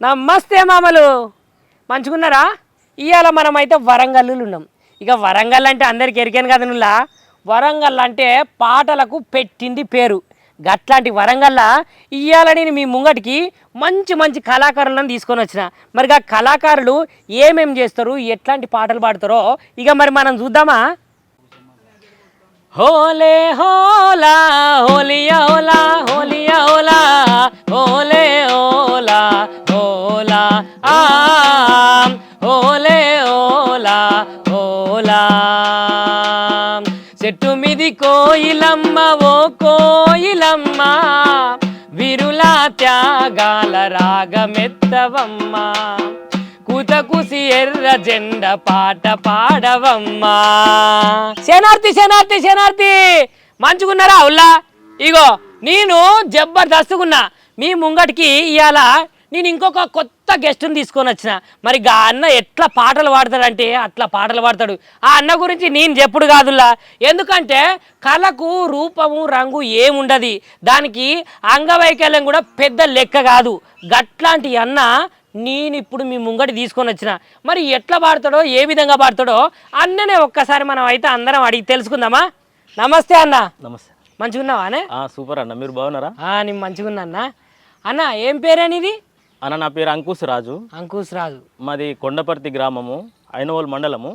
నమస్తే మామలు. మంచుకున్నారా ఇవాళ మనం అయితే ఉన్నాం. ఇక వరంగల్ అంటే అందరికి ఎరికాను కదా నుల్లా. వరంగల్ అంటే పాటలకు పెట్టింది పేరు. గట్లాంటి వరంగల్ల ఇవాళ నేను మీ ముంగటికి మంచి మంచి కళాకారులను తీసుకొని వచ్చిన. మరి ఆ కళాకారులు ఏమేం చేస్తారు ఎట్లాంటి పాటలు పాడతారో ఇక మరి మనం చూద్దామా? హోలే హోలా హోలియా హోలా హోలియా హోలా హోలే హో హోలా ఆమ్ ఓలా హోలా హోలా చెట్టు మీది కోయిలమ్మ ఓ కోయిలమ్మ. విరులా త్యాగాల రాగమెత్తవమ్మ. కూత కుసి ఎర్ర జెండ పాట పాడవమ్మా. శనార్థి శనార్థి శనార్థి మంచుకున్నారా ఉల్లా? ఇగో నేను జబర్దస్తుకున్నా మీ ముంగటికి ఇవాళ నేను ఇంకొక కొత్త గెస్ట్ని తీసుకొని వచ్చిన. మరి గా అన్న ఎట్లా పాటలు పాడతాడంటే అట్లా పాటలు పాడతాడు. ఆ అన్న గురించి నేను చెప్పుడు కాదుల్లా. ఎందుకంటే కళకు రూపము రంగు ఏముండదు. దానికి అంగవైకల్యం కూడా పెద్ద లెక్క కాదు. గట్లాంటి అన్న నేను ఇప్పుడు మీ ముంగటి తీసుకొని వచ్చిన. మరి ఎట్లా పాడతాడో ఏ విధంగా పాడతాడో అన్ననే ఒక్కసారి మనం అయితే అందరం అడిగి తెలుసుకుందామా? నమస్తే అన్న. నమస్తే. మంచిగున్నావానే ఆ, సూపర్ అన్న. మీరు బాగున్నారా? ఆ, నేను మంచిగున్నా అన్న. అన్న ఏం పేరేనిది? అన్న నా పేరు అంకుశ్ రాజు. అంకుష్ రాజు. మాది కొండపర్తి గ్రామము ఐనవోల్ మండలము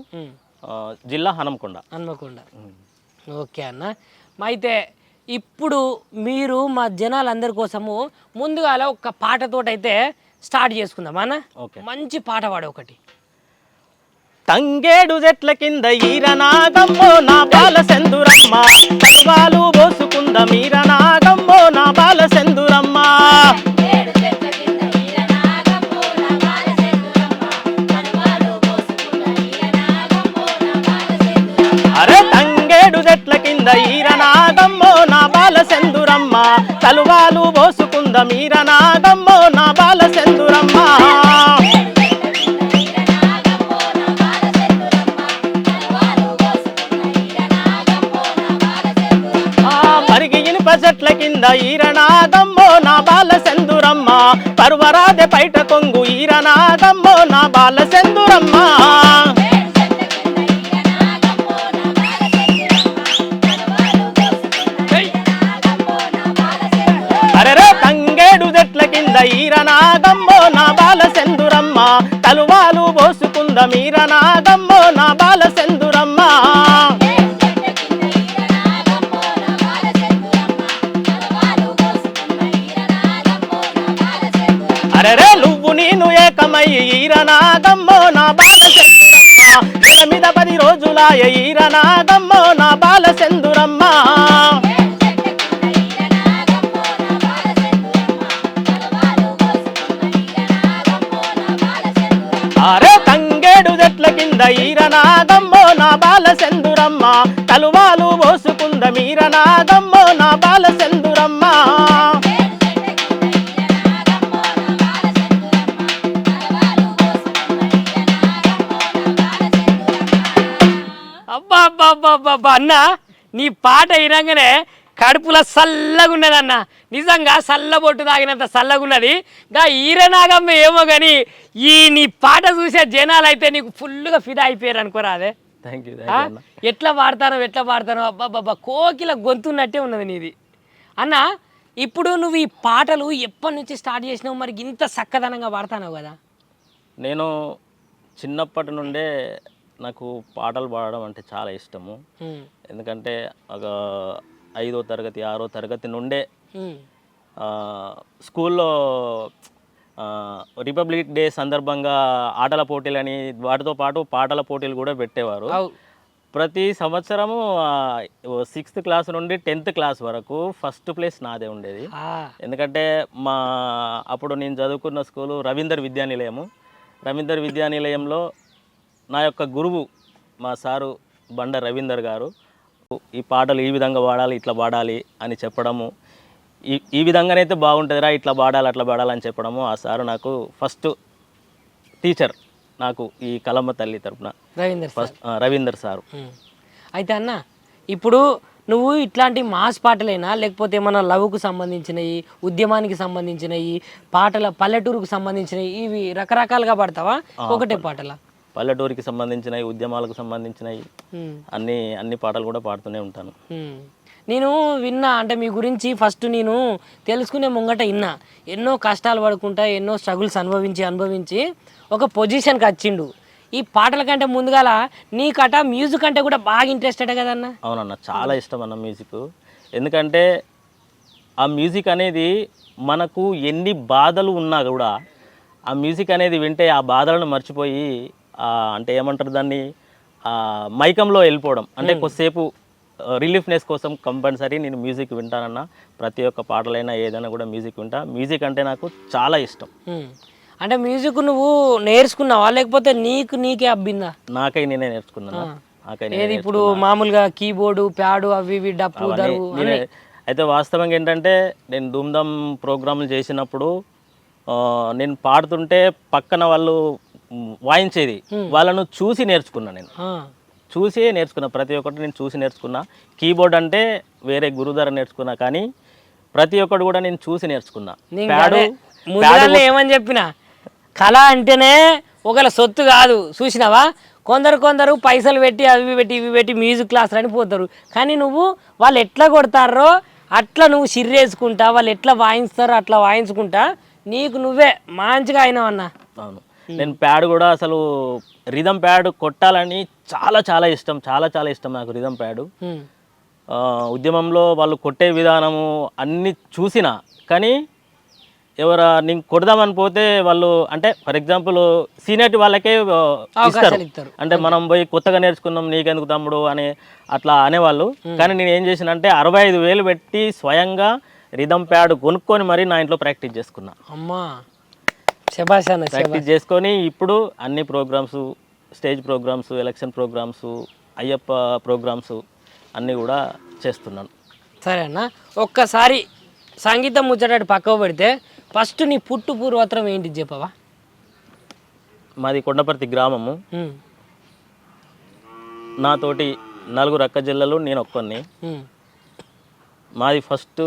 జిల్లా హనంకొండ హన్మకొండ. ఓకే అన్న. అయితే ఇప్పుడు మీరు మా జనాలందరి కోసము ముందుగా ఒక పాటతోటైతే స్టార్ట్ చేసుకుందాం అన్న? ఓకే. మంచి పాట పాడు ఒకటి. తంగేడు చెట్ల కింద ఈరనాగమ్మో నా బాల సెందురమ్మ తలువాలు పోసుకుంద మీరనాగమ్మో నా బాల సెందురమ్మ చెట్ల ఈరనాదమ్మో నా బాల సెందురమ్మ తలువాలు పోసుకుంద మీరనాదమ్మో నా బాల సెందురమ్మ ఆ మరిగి ఇనుప చెట్ల కింద ఈరనాదమ్మో నా బాల సెందురమ్మ పర్వరాదె పైట కొంగు ఈరనాదమ్మో నా బాల మీర నాగమ్మో నా బాల సెందురమ్మ అరెరే నువ్వు నేను ఏకమై ఈర నాగమ్మో నా బాల సెందురమ్మ నెల మీద పది రోజులాయ ఈరనాగమ్మో నా బాల సెందురమ్మ బాల కలువాలు తలువాలు పోసుకుంద మీరనాగమ్మో నా బాల అబ్బా అబ్బా అబ్బా అబ్బా అబ్బా అన్న నీ పాట వినంగానే కడుపులో చల్లగా నిజంగా చల్లబొట్టు తాగినంత సల్లగున్నది దా గా ఈరనాగమ్మ ఏమో కానీ ఈ నీ పాట చూసే జనాలు అయితే నీకు ఫుల్గా ఫిదా అయిపోయారు అనుకోరా అదే థ్యాంక్ యూ? ఎట్లా పాడతానో ఎట్లా పాడతానో అబ్బా బాబా కోకిల గొంతున్నట్టే ఉన్నది నీది. అన్న ఇప్పుడు నువ్వు ఈ పాటలు ఎప్పటి నుంచి స్టార్ట్ చేసినావు? మరి ఇంత చక్కదనంగా పాడతానావు కదా. నేను చిన్నప్పటి నుండే నాకు పాటలు పాడడం అంటే చాలా ఇష్టము. ఎందుకంటే ఒక ఐదో తరగతి ఆరో తరగతి నుండే స్కూల్లో రిపబ్లిక్ డే సందర్భంగా ఆటల పోటీలని వాటితో పాటు పాటల పోటీలు కూడా పెట్టేవారు. ప్రతి సంవత్సరము సిక్స్త్ క్లాస్ నుండి టెన్త్ క్లాస్ వరకు ఫస్ట్ ప్లేస్ నాదే ఉండేది. ఎందుకంటే మా అప్పుడు నేను చదువుకున్న స్కూలు రవీందర్ విద్యానిలయము. రవీందర్ విద్యానిలయంలో నా యొక్క గురువు మా సారు బండ రవీందర్ గారు ఈ పాటలు ఈ విధంగా పాడాలి ఇట్లా పాడాలి అని చెప్పడము. ఈ ఈ విధంగానైతే బాగుంటుందిరా ఇట్లా పాడాలి అట్లా పాడాలని చెప్పడము ఆ సారు నాకు ఫస్ట్ టీచర్ నాకు ఈ కలమ్మ తల్లి తరపున. Ravinder first Ravinder sir. అయితే అన్న ఇప్పుడు నువ్వు ఇట్లాంటి మాస్ పాటలైనా లేకపోతే ఏమన్నా లవ్కు సంబంధించినవి ఉద్యమానికి సంబంధించినవి పాటల పల్లెటూరుకు సంబంధించినవి ఇవి రకరకాలుగా పాడతావా? ఒకటే పాటల? పల్లెటూరికి సంబంధించినవి ఉద్యమాలకు సంబంధించినవి అన్ని అన్ని పాటలు కూడా పాడుతూనే ఉంటాను. నేను విన్నా అంటే మీ గురించి ఫస్ట్ నేను తెలుసుకునే ముంగట విన్నా ఎన్నో కష్టాలు పడుకుంటా ఎన్నో స్ట్రగుల్స్ అనుభవించి అనుభవించి ఒక పొజిషన్కి వచ్చిండు. ఈ పాటల కంటే ముందుగాల నీకట మ్యూజిక్ అంటే కూడా బాగా ఇంట్రెస్టెడ్ కదన్నా? అవునన్న చాలా ఇష్టం అన్న మ్యూజిక్. ఎందుకంటే ఆ మ్యూజిక్ అనేది మనకు ఎన్ని బాధలు ఉన్నా కూడా ఆ మ్యూజిక్ అనేది వింటే ఆ బాధలను మర్చిపోయి అంటే ఏమంటారు దాన్ని? మైకంలో వెళ్ళిపోవడం. అంటే కొద్దిసేపు రిలీఫ్నెస్ కోసం కంపల్సరీ నేను మ్యూజిక్ వింటానన్న ప్రతి ఒక్క పాటలైనా ఏదైనా కూడా మ్యూజిక్ వింటా. మ్యూజిక్ అంటే నాకు చాలా ఇష్టం. అంటే మ్యూజిక్ నువ్వు నేర్చుకున్నావా? లేకపోతే నీకు నీకే అబ్బిందా? నాకై నేనే నేర్చుకున్నాను? ఏది ఇప్పుడు మామూలుగా కీబోర్డు ప్యాడు అవి ఇవి డప్పు అయితే వాస్తవంగా ఏంటంటే నేను ధూమ్ధామ్ ప్రోగ్రాంలు చేసినప్పుడు నేను పాడుతుంటే పక్కన వాళ్ళు వాయించేది. వాళ్ళను చూసి నేర్చుకున్నా నేను. చూసి నేర్చుకున్నా ప్రతి ఒక్కటి నేను చూసి నేర్చుకున్నా. కీబోర్డ్ అంటే వేరే గురువు ద్వారా నేర్చుకున్నా కానీ ప్రతి ఒక్కటి కూడా నేను చూసి నేర్చుకున్నా. ప్యాడు ముందుగానే ఏమని చెప్పిన కళ అంటేనే ఒకళ్ళ సొత్తు కాదు. చూసినావా? కొందరు కొందరు పైసలు పెట్టి అవి పెట్టి ఇవి పెట్టి మ్యూజిక్ క్లాసులు అని పోతారు. కానీ నువ్వు వాళ్ళు ఎట్లా కొడతారో అట్లా నువ్వు సిర్రేసుకుంటా వాళ్ళు ఎట్లా వాయిస్తారో అట్లా వాయించుకుంటా నీకు నువ్వే మంచిగా అయినావన్నా. అవును. నేను ప్యాడ్ కూడా అసలు రిధం ప్యాడ్ కొట్టాలని చాలా చాలా ఇష్టం చాలా చాలా ఇష్టం నాకు రిధం ప్యాడు. ఆ, ఉద్యమంలో వాళ్ళు కొట్టే విధానము అన్ని చూసిన కానీ ఎవరా నేను కొడదామని పోతే వాళ్ళు అంటే ఫర్ ఎగ్జాంపుల్ సీనియర్ వాళ్ళకే ఇస్తారు. అంటే మనం పోయి కొత్తగా నేర్చుకున్నాం నీకెందుకు తమ్ముడు అని అట్లా అనేవాళ్ళు. కానీ నేను ఏం చేసినంటే అరవై ఐదు వేలు పెట్టి స్వయంగా రిధం ప్యాడ్ కొనుక్కొని మరీ నా ఇంట్లో ప్రాక్టీస్ చేసుకున్నా. అమ్మా. అన్న. ప్రాక్టీస్ చేసుకొని ఇప్పుడు అన్ని programs stage programs election programs Ayyappa programs అన్నీ కూడా చేస్తున్నాను సరే అన్న ఒక్కసారి సంగీతం ముచ్చటాటి పక్కకు పెడితే ఫస్ట్ నీ పుట్టు పూర్వత్రం ఏంటి చెప్పవా మాది కొండపర్తి గ్రామము. నాతోటి నలుగురు అక్క జిల్లలు నేను ఒక్కడిని ఉమ్. మాది ఫస్ట్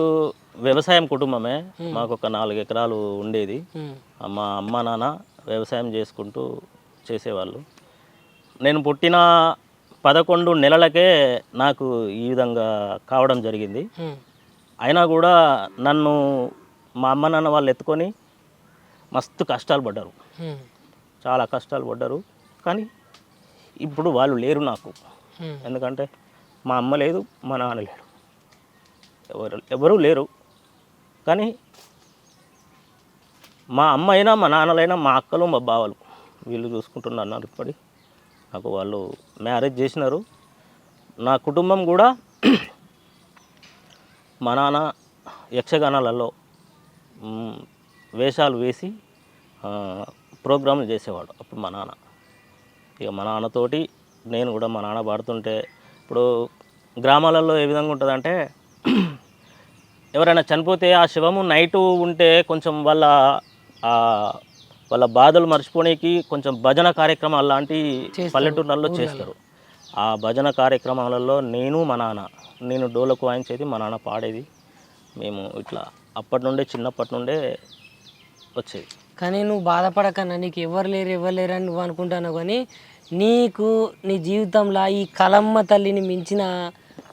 వ్యవసాయం కుటుంబమే. మాకు ఒక నాలుగు ఎకరాలు ఉండేది. మా అమ్మ నాన్న వ్యవసాయం చేసుకుంటూ చేసేవాళ్ళు. నేను పుట్టిన పదకొండు నెలలకే నాకు ఈ విధంగా కావడం జరిగింది. అయినా కూడా నన్ను మా అమ్మ నాన్న వాళ్ళు ఎత్తుకొని మస్తు కష్టాలు పడ్డారు. చాలా కష్టాలు పడ్డారు. కానీ ఇప్పుడు వాళ్ళు లేరు నాకు. ఎందుకంటే మా అమ్మ లేదు మా నాన్న లేడు ఎవరు ఎవరూ లేరు. కానీ మా అమ్మ అయినా మా నాన్నలైనా మా అక్కలు మా బావలు వీళ్ళు చూసుకుంటున్నారు ఇప్పటి. నాకు వాళ్ళు మ్యారేజ్ చేసినారు. నా కుటుంబం కూడా మా నాన్న యక్షగానాలలో వేషాలు వేసి ప్రోగ్రాంలు చేసేవాడు అప్పుడు మా నాన్న. ఇక మా నాన్నతోటి నేను కూడా మా నాన్న పాడుతుంటే ఇప్పుడు గ్రామాలలో ఏ విధంగా ఉంటుందంటే ఎవరైనా చనిపోతే ఆ శవము నైటు ఉంటే కొంచెం వాళ్ళ వాళ్ళ బాధలు మర్చిపోనీకి కొంచెం భజన కార్యక్రమాలు లాంటి పల్లెటూర్లలో చేస్తారు. ఆ భజన కార్యక్రమాలలో నేను మా నాన్న నేను డోలకు వాయించేది మా నాన్న పాడేది. మేము ఇట్లా అప్పటి నుండే చిన్నప్పటి నుండే వచ్చేది. కానీ నువ్వు బాధపడకన్నా నీకు ఎవరు లేరు ఎవరు లేరు అని నువ్వు అనుకుంటాను కానీ నీకు నీ జీవితంలో ఈ కలమ్మ తల్లిని మించిన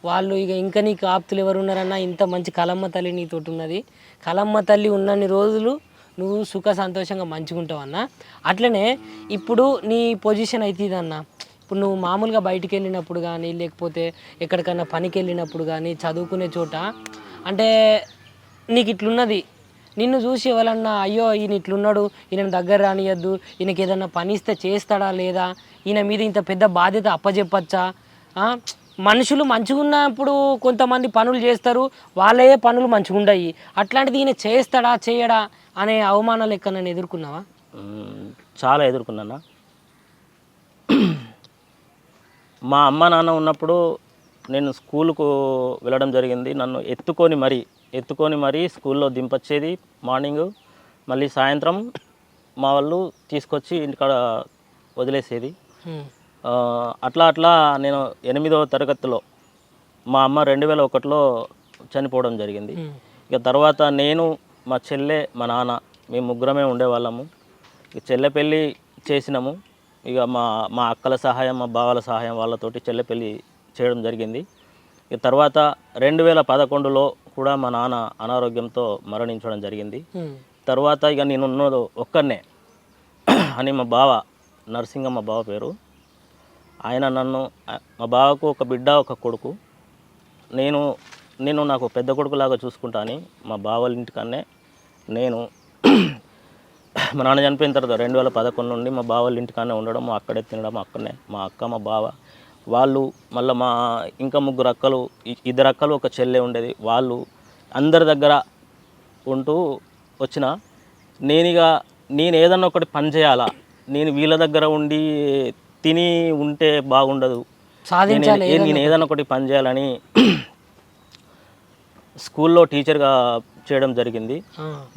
వాళ్ళు ఇక ఇంకా నీకు ఆప్తులు ఎవరు ఉన్నారన్నా ఇంత మంచి కలమ్మ తల్లి నీతోటి ఉన్నది. కలమ్మ తల్లి ఉన్నన్ని రోజులు నువ్వు సుఖ సంతోషంగా మంచిగా అన్న అట్లనే ఇప్పుడు నీ పొజిషన్ అవుతుంది అన్న ఇప్పుడు నువ్వు మామూలుగా బయటికి వెళ్ళినప్పుడు కానీ లేకపోతే ఎక్కడికైనా పనికి వెళ్ళినప్పుడు కానీ చదువుకునే చోట అంటే నీకు ఇట్లున్నది. నిన్ను చూసి ఎవరన్నా అయ్యో ఈయన ఇట్లున్నాడు ఈయన దగ్గర రానియద్దు ఈయనకి ఏదన్నా పని ఇస్తే చేస్తాడా లేదా? ఈయన మీద ఇంత పెద్ద బాధ్యత అప్పచెప్పచ్చా మనుషులు మంచిగా ఉన్నప్పుడు కొంతమంది పనులు చేస్తారు వాళ్ళే పనులు మంచిగా ఉండయి. అట్లాంటిది ఈయన చేస్తాడా చేయడా అనే అవమానాలు ఎక్కడ నేను ఎదుర్కొన్నావా. చాలా ఎదుర్కొన్నానా? మా అమ్మ నాన్న ఉన్నప్పుడు నేను స్కూలుకు వెళ్ళడం జరిగింది. నన్ను ఎత్తుకొని మరీ ఎత్తుకొని మరీ స్కూల్లో దింపొచ్చేది మార్నింగ్. మళ్ళీ సాయంత్రం మా వాళ్ళు తీసుకొచ్చి ఇంటికాడ వదిలేసేది. అట్లా అట్లా నేను ఎనిమిదవ తరగతిలో మా అమ్మ రెండు వేల ఒకటిలో చనిపోవడం జరిగింది. ఇక తర్వాత నేను మా చెల్లె మా నాన్న మేము ముగ్గురమే ఉండేవాళ్ళము. ఇక చెల్లె పెళ్ళి చేసినాము. ఇక మా మా అక్కల సహాయం మా బావల సహాయం వాళ్ళతోటి చెల్లె పెళ్ళి చేయడం జరిగింది. ఇక తర్వాత రెండు వేల పదకొండులో కూడా మా నాన్న అనారోగ్యంతో మరణించడం జరిగింది. తర్వాత ఇక నేను ఉన్నది ఒక్కనే అని మా బావ నరసింగ మా బావ పేరు. ఆయన నన్ను మా బావకు ఒక బిడ్డ ఒక కొడుకు. నేను నేను నాకు పెద్ద కొడుకులాగా చూసుకుంటాను మా బావల ఇంటికన్నే నేను మా నాన్న చనిపోయిన తర్వాత రెండు వేల పదకొండు నుండి మా బావల ఇంటికన్నే ఉండడం అక్కడే తినడం అక్కడనే మా అక్క మా బావ. వాళ్ళు మళ్ళీ మా ఇంకా ముగ్గురు అక్కలు ఇద్దరు అక్కలు ఒక చెల్లె ఉండేది. వాళ్ళు అందరి దగ్గర ఉంటూ వచ్చిన నేనిగా నేను ఏదన్నా ఒకటి పని చేయాలా? నేను వీళ్ళ దగ్గర ఉండి తిని ఉంటే బాగుండదు. సాధించాలి నేను ఏదైనా ఒకటి. పని చేయాలని స్కూల్లో టీచర్గా చేయడం జరిగింది.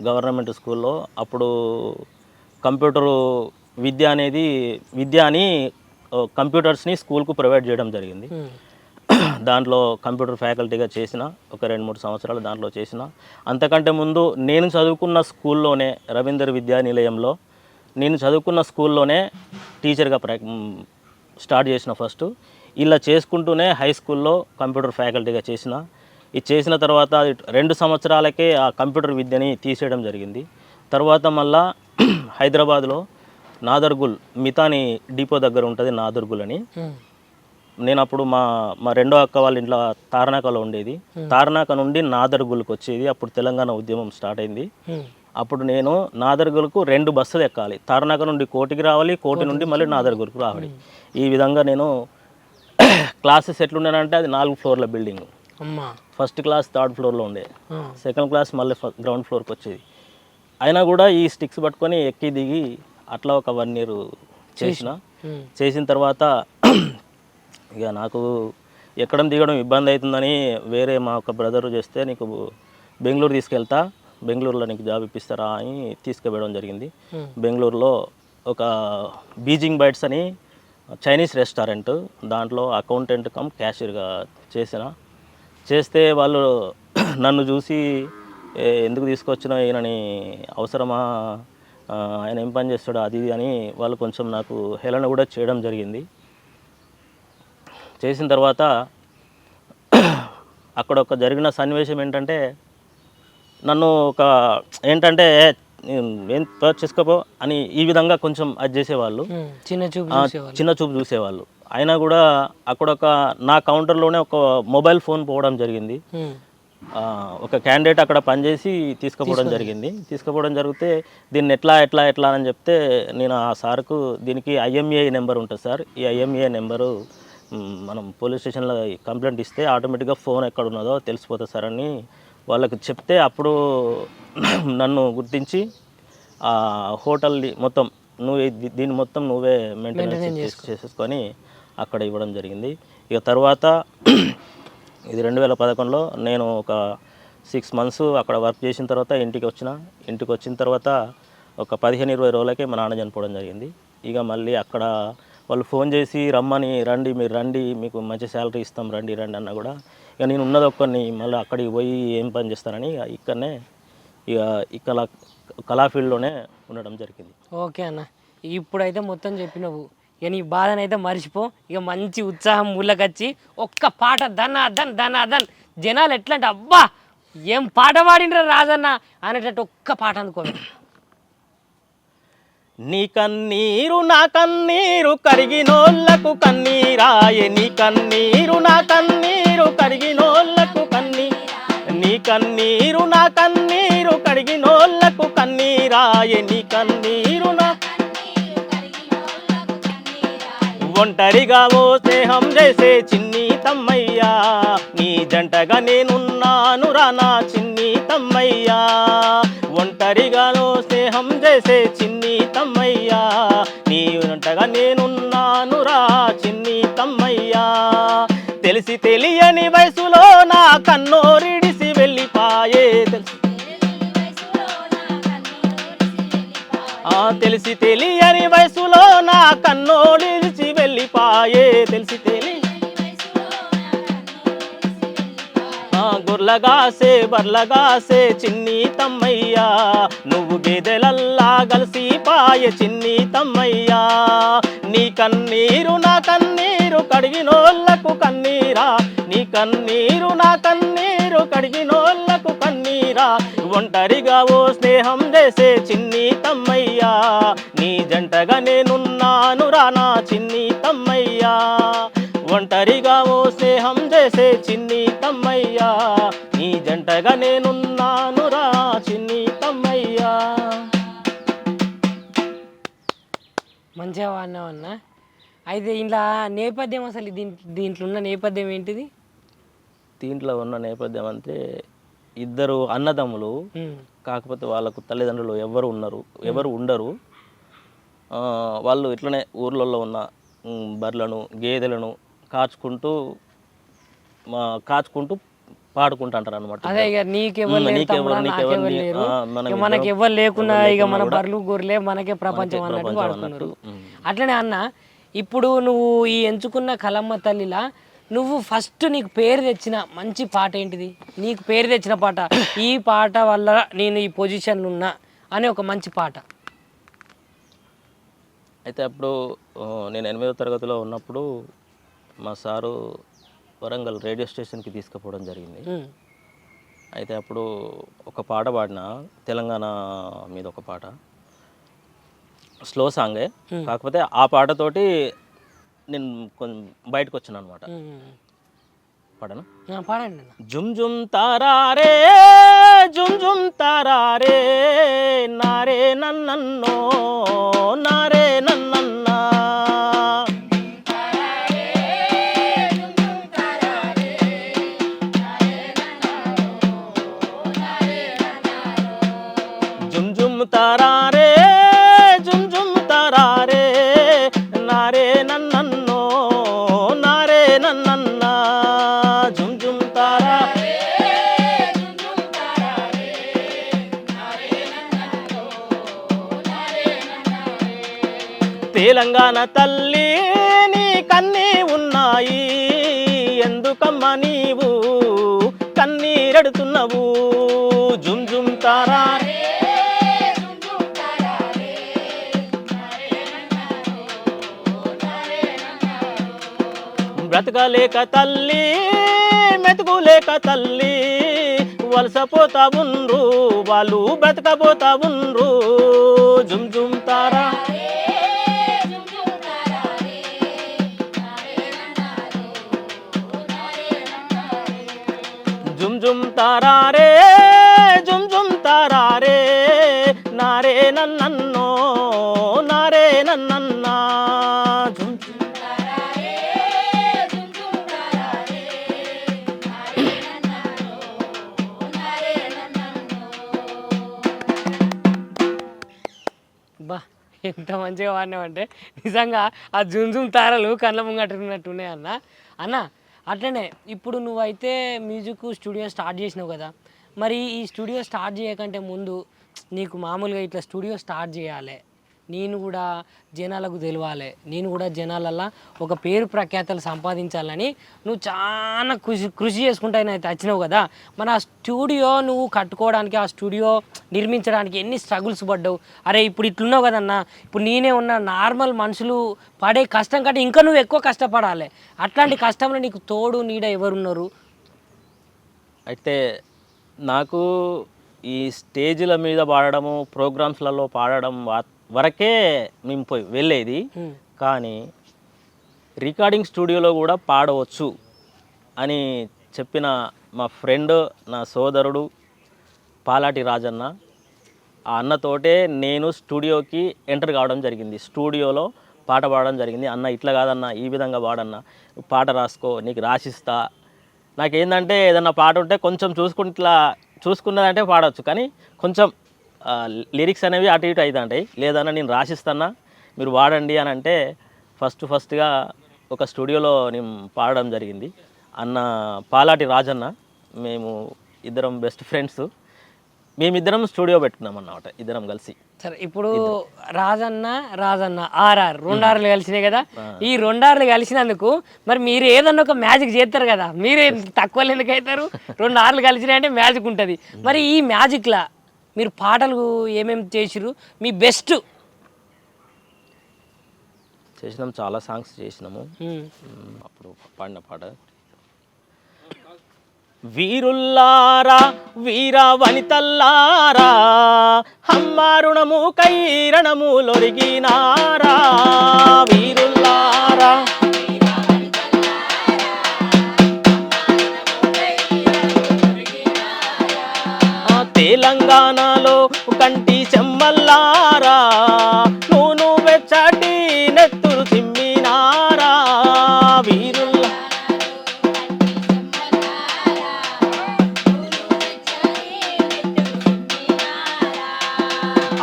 గవర్నమెంట్ స్కూల్లో. అప్పుడు కంప్యూటరు విద్య అనేది విద్య అని కంప్యూటర్స్ని స్కూల్కు ప్రొవైడ్ చేయడం జరిగింది. దాంట్లో కంప్యూటర్ ఫ్యాకల్టీగా చేసిన ఒక రెండు మూడు సంవత్సరాలు దాంట్లో చేసిన. అంతకంటే ముందు నేను చదువుకున్న స్కూల్లోనే రవీందర్ విద్యా నిలయంలో నేను చదువుకున్న స్కూల్లోనే టీచర్గా ప్రా స్టార్ట్ చేసిన ఫస్ట్. ఇలా చేసుకుంటూనే హై స్కూల్లో కంప్యూటర్ ఫ్యాకల్టీగా చేసిన. ఇది చేసిన తర్వాత అది రెండు సంవత్సరాలకే ఆ కంప్యూటర్ విద్యని తీసేయడం జరిగింది. తర్వాత మళ్ళా హైదరాబాద్లో నాదర్గుల్ మితాని డిపో దగ్గర ఉంటుంది నాదర్గుల్ అని. నేను అప్పుడు మా మా రెండో అక్క వాళ్ళ ఇంట్లో తారణాకలో ఉండేది. తారణాక నుండి నాదర్గుల్కి వచ్చేది అప్పుడు తెలంగాణ ఉద్యమం స్టార్ట్ అయింది. అప్పుడు నేను నాదర్గులకు రెండు బస్సులు ఎక్కాలి. తారణాక నుండి కోటికి రావాలి కోటి నుండి మళ్ళీ నాదర్గులకు రావాలి. ఈ విధంగా నేను క్లాసెస్ ఎట్లుండేనంటే అది నాలుగు ఫ్లోర్ల బిల్డింగ్. ఫస్ట్ క్లాస్ థర్డ్ ఫ్లోర్లో ఉండే. సెకండ్ క్లాస్ మళ్ళీ గ్రౌండ్ ఫ్లోర్కి వచ్చేది. అయినా కూడా ఈ స్టిక్స్ పట్టుకొని ఎక్కి దిగి అట్లా ఒక వన్ ఇయర్ చేసిన. చేసిన. తర్వాత ఇక నాకు ఎక్కడం దిగడం ఇబ్బంది అవుతుందని వేరే మా ఒక బ్రదర్ చేస్తే నీకు బెంగళూరు తీసుకెళ్తా. బెంగళూరులో నీకు జాబ్ ఇప్పిస్తారా అని తీసుకుపోవడం జరిగింది. Hmm. బెంగళూరులో ఒక బీజింగ్ బైట్స్ అని చైనీస్ రెస్టారెంట్ దాంట్లో అకౌంటెంట్ కమ్ క్యాషియర్గా చేసిన. చేస్తే వాళ్ళు నన్ను చూసి "ఏ, ఎందుకు తీసుకొచ్చిన ఈయనని అవసరమా? ఆయన ఏం పని చేస్తాడు? అది అని వాళ్ళు కొంచెం నాకు హేళన కూడా చేయడం జరిగింది. చేసిన తర్వాత అక్కడ ఒక జరిగిన సన్నివేశం ఏంటంటే నన్ను ఒక ఏంటంటే "నేను ఏం చేసుకోపో అని ఈ విధంగా కొంచెం అది చేసేవాళ్ళు. చిన్న చూపు చిన్న చూపు చూసేవాళ్ళు. అయినా కూడా అక్కడ ఒక నా కౌంటర్లోనే ఒక మొబైల్ ఫోన్ పోవడం జరిగింది. ఒక క్యాండిడేట్ అక్కడ పనిచేసి తీసుకుపోవడం జరిగింది. తీసుకుపోవడం జరిగితే దీన్ని ఎట్లా ఎట్లా ఎట్లా అని చెప్తే నేను ఆ సార్కు దీనికి ఐఎంఏ నెంబర్ ఉంటుంది సార్. ఈ ఐఎంఏ నెంబరు మనం పోలీస్ స్టేషన్లో కంప్లైంట్ ఇస్తే ఆటోమేటిక్గా ఫోన్ ఎక్కడ ఉన్నదో తెలిసిపోతుంది సార్ అని వాళ్ళకి చెప్తే అప్పుడు నన్ను గుర్తించి ఆ హోటల్ మొత్తం నువ్వే దీన్ని మొత్తం నువ్వే మెయింటెనెన్స్ చేసేసుకొని అక్కడ ఇవ్వడం జరిగింది. ఇక తర్వాత ఇది రెండు వేల పదకొండులో నేను ఒక సిక్స్ మంత్స్ అక్కడ వర్క్ చేసిన తర్వాత ఇంటికి వచ్చిన. ఇంటికి వచ్చిన తర్వాత ఒక పదిహేను ఇరవై రోజులకే మా నాన్న చనిపోవడం జరిగింది. ఇక మళ్ళీ అక్కడ వాళ్ళు ఫోన్ చేసి రమ్మని రండి మీరు రండి మీకు మంచి శాలరీ ఇస్తాం రండి రండి అన్న కూడా ఇక నేను ఉన్నది ఒక్కరిని మళ్ళీ అక్కడికి పోయి ఏం పని చేస్తానని ఇక ఇక్కడనే ఇక ఇక్కడ కళా ఫీల్డ్లోనే ఉండడం జరిగింది. ఓకే అన్న. ఇప్పుడైతే మొత్తం చెప్పినవు. ఇక నీ బాధనైతే మర్చిపో. ఇక మంచి ఉత్సాహం ఊళ్ళకొచ్చి ఒక్క పాట దన్ దన్ దన్ దన్ జనాలు ఎట్లా అంటే అబ్బా ఏం పాట పాడిండ్రా రాజన్న అనేటట్టు ఒక్క పాట అనుకో నీ కన్నీరు నా కన్నీరు కరిగినోళ్ళకు కన్నీరాయే. నీ కన్నీరు నా కన్నీరు కరిగినోళ్ళకు కన్నీ. నీ కన్నీరు నా కన్నీరు కడిగినోళ్ళకు కన్నీరాయే. నీ కన్నీరు నా ఒంటరిగా ఓ స్నేహం చేసే చిన్ని తమ్మయ్యా. నీ జంటగా నేనున్నాను రా నా చిన్ని. తమ్మయ్యా. ఒంటరిగా స్నేహం చేసే చిన్ని తమ్మయ్యా. నీ నేనున్నానురా నేనున్నాను రా చిన్ని తమ్మయ్యా. తెలిసి తెలియని వయసులో నా కన్నోరిడిసి వెళ్ళిపాయే. తెలుసు ఆ తెలిసి తెలియని వయసులో నా కన్నోడిచి వెళ్ళిపాయే. తెలిసి తెలి గొర్లగాసే బర్లగాసే చిన్ని తమ్మయ్యా. నువ్వు గేదెలల్లా గలిసి పాయ చిన్ని తమ్మయ్యా. నీ కన్నీరు నా కన్నీరు కడిగినోళ్ళకు కన్నీరా. నీ కన్నీరు నా కన్నీరు కడిగినోళ్ళకు కన్నీరా. ఒంటరిగా ఓ స్నేహం చేసే చిన్ని తమ్మయ్యా. నీ జంటగా నేనున్నాను రా నా చిన్ని తమ్మయ్యా. ఒంటరిగా ఓ స్నేహం చేసే చిన్ని తమ్మయ్యా. నీ జంటగా నేనున్నాను రా చిన్ని తమ్మయ్యా. మంచిగా వాడినావు అన్న. అయితే ఇలా నేపథ్యం అసలు దీంట్లో దీంట్లో ఉన్న నేపథ్యం ఏంటిది? దీంట్లో ఉన్న నేపథ్యం అంటే ఇద్దరు అన్నదమ్ములు కాకపోతే వాళ్ళకు తల్లిదండ్రులు ఎవరు ఉన్నారు ఎవరు ఉండరు. ఆ, వాళ్ళు ఇట్లనే ఊర్లలో ఉన్న బర్రెలను గేదెలను కాచుకుంటూ మా కాచుకుంటూ పాడుకుంటూ అంటారు అనమాట అదే ఇక నీకెవరు నీకెవరు, నీకెవరు, లేరు. మనకి ఎవరు లేకున్నా ఇక మన బర్రెలు గొర్రెలే మనకే ప్రపంచం అన్నట్టు వాడుకున్నారు. అట్లనే అన్న ఇప్పుడు నువ్వు ఈ ఎంచుకున్న కలమ్మ తల్లిలా నువ్వు ఫస్ట్ నీకు పేరు తెచ్చిన మంచి పాట ఏంటిది? నీకు పేరు తెచ్చిన పాట ఈ పాట వల్ల నేను ఈ పొజిషన్లో ఉన్నా అనే ఒక మంచి పాట. అయితే అప్పుడు నేను ఎనిమిదో తరగతిలో ఉన్నప్పుడు మా సారు వరంగల్ రేడియో స్టేషన్కి తీసుకుపోవడం జరిగింది. అయితే అప్పుడు ఒక పాట పాడిన తెలంగాణ మీద ఒక పాట. స్లో సాంగే. కాకపోతే ఆ పాటతోటి నేను కొంచెం బయటకు వచ్చాను అనమాట. పాడను? పాడండి జుమ్ జుమ్ తారారే జుమ్ జుమ్ తారారే నారే నన్నన్నో నారే నన్నన్నా తల్లి నీ కన్నీ ఉన్నాయి. ఎందుకమ్మ నీవు కన్నీరెడుతున్నావు? జుమ్ జుమ్ తారా బ్రతకలేక తల్లి మెతుకులేక తల్లి వలసపోతా ఉండ్రు వాళ్ళు బ్రతకపోతా ఉండ్రు. జుమ్ జుమ్ తారా జుమ్ తారారే జుమ్ జుమ్ తారారే నారే నన్నన్నో నారే నన్నన్నా. జుమ్ బా ఎంత మంచిగా వాడినావంటే నిజంగా ఆ జుమ్ జుమ్ తారలు కళ్ళ ముంగట్టున్నట్టు ఉన్నాయి అన్న. అన్న అట్లనే ఇప్పుడు నువ్వైతే మ్యూజిక్ స్టూడియో స్టార్ట్ చేసినావు కదా మరి ఈ స్టూడియో స్టార్ట్ చేయకంటే ముందు నీకు మామూలుగా ఇట్లా స్టూడియో స్టార్ట్ చేయాలి. నేను కూడా జనాలకు తెలియాలి నేను కూడా జనాలల్లా ఒక పేరు ప్రఖ్యాతలు సంపాదించాలని నువ్వు చాలా కృషి కృషి చేసుకుంటానైతే అయితే వచ్చినావు కదా. మన ఆ స్టూడియో నువ్వు కట్టుకోవడానికి ఆ స్టూడియో నిర్మించడానికి ఎన్ని స్ట్రగుల్స్ పడ్డావు? అరే ఇప్పుడు ఇట్లున్నావు కదన్నా. ఇప్పుడు నేనే ఉన్న నార్మల్ మనుషులు పడే కష్టం కంటే ఇంకా నువ్వు ఎక్కువ కష్టపడాలి. అట్లాంటి కష్టంలో నీకు తోడు నీడ ఎవరున్నారు? అయితే నాకు ఈ స్టేజ్ల మీద పాడడము ప్రోగ్రామ్స్లలో పాడడం వరకే మేము పోయి వెళ్ళేది. కానీ రికార్డింగ్ స్టూడియోలో కూడా పాడవచ్చు అని చెప్పిన మా ఫ్రెండ్ నా సోదరుడు పాలాటి రాజన్న ఆ అన్నతోటే నేను స్టూడియోకి ఎంటర్ కావడం జరిగింది. స్టూడియోలో పాట పాడడం జరిగింది. అన్న ఇట్లా కాదన్న ఈ విధంగా పాడన్న పాట రాసుకో నీకు రాసిస్తా. నాకేందంటే ఏదన్నా పాట ఉంటే కొంచెం చూసుకుని ఇట్లా చూసుకున్నదంటే పాడవచ్చు కానీ కొంచెం లిరిక్స్ అనేవి అటు ఇటు అవుతుంటాయి లేదన్నా నేను రాసిస్తానా మీరు వాడండి అని అంటే ఫస్ట్ ఫస్ట్గా ఒక స్టూడియోలో నేను పాడడం జరిగింది. అన్న పాలాటి రాజన్న మేము ఇద్దరం బెస్ట్ ఫ్రెండ్స్ మేమిద్దరం స్టూడియో పెట్టుకున్నాం అన్నమాట ఇద్దరం కలిసి. సరే ఇప్పుడు రాజన్న రాజన్న ఆర్ఆర్ రెండార్లు కలిసినాయి కదా. ఈ రెండార్లు కలిసినందుకు మరి మీరు ఏదన్నా ఒక మ్యాజిక్ చేస్తారు కదా. మీరే తక్కువ ఎందుకు అవుతారు? రెండు ఆర్లు కలిసినాయి అంటే మ్యాజిక్ ఉంటుంది. మరి ఈ మ్యాజిక్లా మీరు పాటలు ఏమేమి చేసిరు మీ బెస్ట్. చేసినాం చాలా సాంగ్స్ చేసినాము. అప్పుడు పాడిన పాట. వీరుల్లారా వీర వనితల్లారా హమ్మారుణము కైరణము లొరిగినారా? వీరుల్లారా ఆ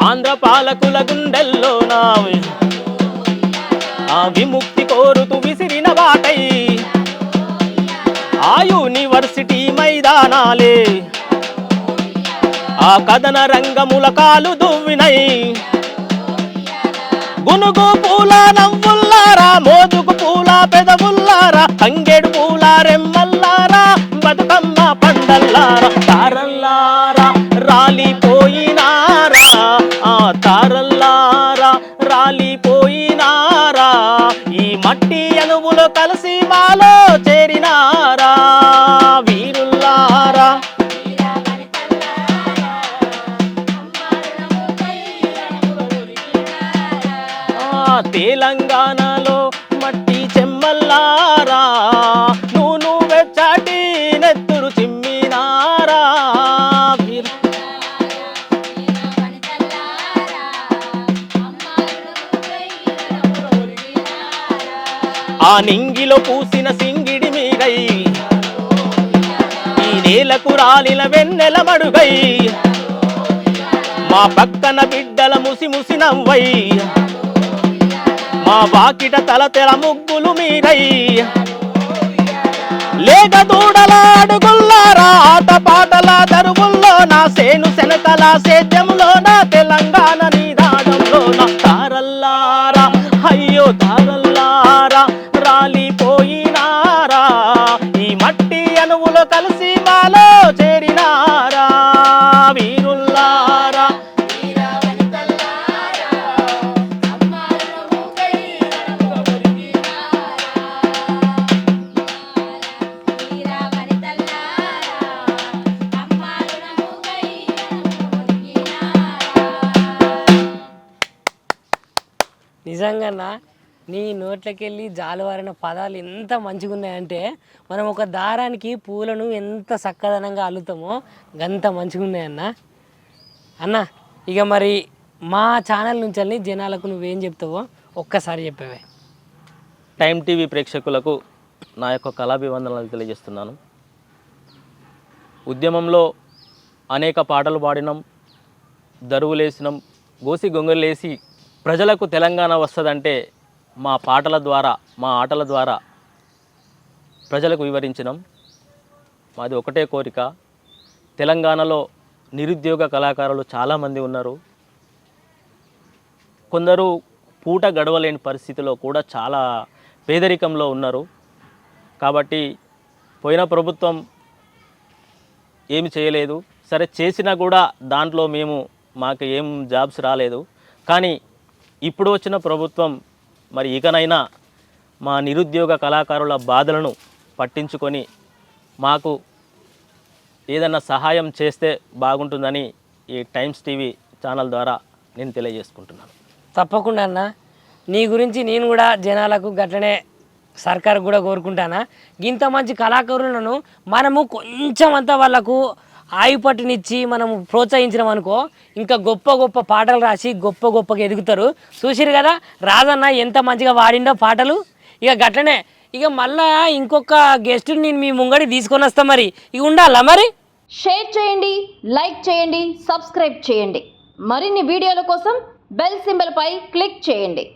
ఆంధ్ర పాలకుల గుండెల్లో నా ఆ విముక్తి కోరుతూ విసిరిన బాటై ఆ యూనివర్సిటీ మైదానాలే. ఆ కథన రంగముల కాలు దువ్వినై. గునుగు పూల నవ్వుల్లారా మోదుగు పూల పెదవుల్లారా తంగేడు పూల రెమ్మల్లారా బతుకమ్మ పండల్లారా తారల్లారా. రాలిపోయినారా? ఆ తారల్లారా రాలిపోయినారా? ఈ మట్టి అణువులు కలిసి మాలో చేరినారా? వీరుల్లారా. ఆ ఆ నింగిలో పూసిన సింగిడి మీదై ఈ నేలకు రాలిన వెన్నెల మడుగై మా పక్కన బిడ్డల ముసి ముసి నవ్వై మా వాకిట తల తెల ముగ్గులు మీరై లేక దూడల అడుగుల్లారా ఆట పాటల దరుగుల్లో నా సేను శనకల సేద్యంలో నా తెలంగాణ నోట్లకెళ్ళి జాలువారిన పదాలు ఎంత మంచిగా ఉన్నాయంటే మనం ఒక దారానికి పూలను ఎంత చక్కదనంగా అల్లుతామో అంత మంచిగా ఉన్నాయన్న అన్న ఇక మరి మా ఛానల్ నుంచి జనాలకు నువ్వేం చెప్తావో ఒక్కసారి చెప్పేవే. టైమ్ టీవీ ప్రేక్షకులకు నా యొక్క కళాభివందనలు తెలియజేస్తున్నాను. ఉద్యమంలో అనేక పాటలు పాడినాం దరువులేసినాం గోసి గొంగలేసి ప్రజలకు తెలంగాణ వస్తుందంటే మా పాటల ద్వారా మా ఆటల ద్వారా ప్రజలకు వివరించినాం. మాది ఒకటే కోరిక. తెలంగాణలో నిరుద్యోగ కళాకారులు చాలామంది ఉన్నారు. కొందరు పూట గడవలేని పరిస్థితిలో కూడా చాలా పేదరికంలో ఉన్నారు. కాబట్టి పోయిన ప్రభుత్వం ఏమి చేయలేదు. సరే చేసినా కూడా దాంట్లో మేము మాకు ఏం జాబ్స్ రాలేదు. కానీ ఇప్పుడు వచ్చిన ప్రభుత్వం మరి ఇకనైనా మా నిరుద్యోగ కళాకారుల బాధలను పట్టించుకొని మాకు ఏదన్నా సహాయం చేస్తే బాగుంటుందని ఈ టైమ్స్ టీవీ ఛానల్ ద్వారా నేను తెలియజేసుకుంటున్నాను. తప్పకుండా అన్న. నీ గురించి నేను కూడా జనాలకు గట్లనే సర్కార్ కూడా కోరుకుంటానా. ఇంత మంచి కళాకారులను మనము కొంచెం అంతా వాళ్ళకు ఆయుపట్టునిచ్చి మనం ప్రోత్సహించినాం అనుకో ఇంకా గొప్ప గొప్ప పాటలు రాసి గొప్ప గొప్పగా ఎదుగుతారు. చూసిరు కదా రాజన్న ఎంత మంచిగా వాడిండో పాటలు? ఇక గట్లనే ఇక మళ్ళా ఇంకొక గెస్ట్ని నేను మీ ముంగడి తీసుకొని వస్తా మరి. ఇక ఉండాలా మరి? షేర్ చేయండి లైక్ చేయండి సబ్స్క్రైబ్ చేయండి. మరిన్ని వీడియోల కోసం బెల్ సింబల్పై క్లిక్ చేయండి.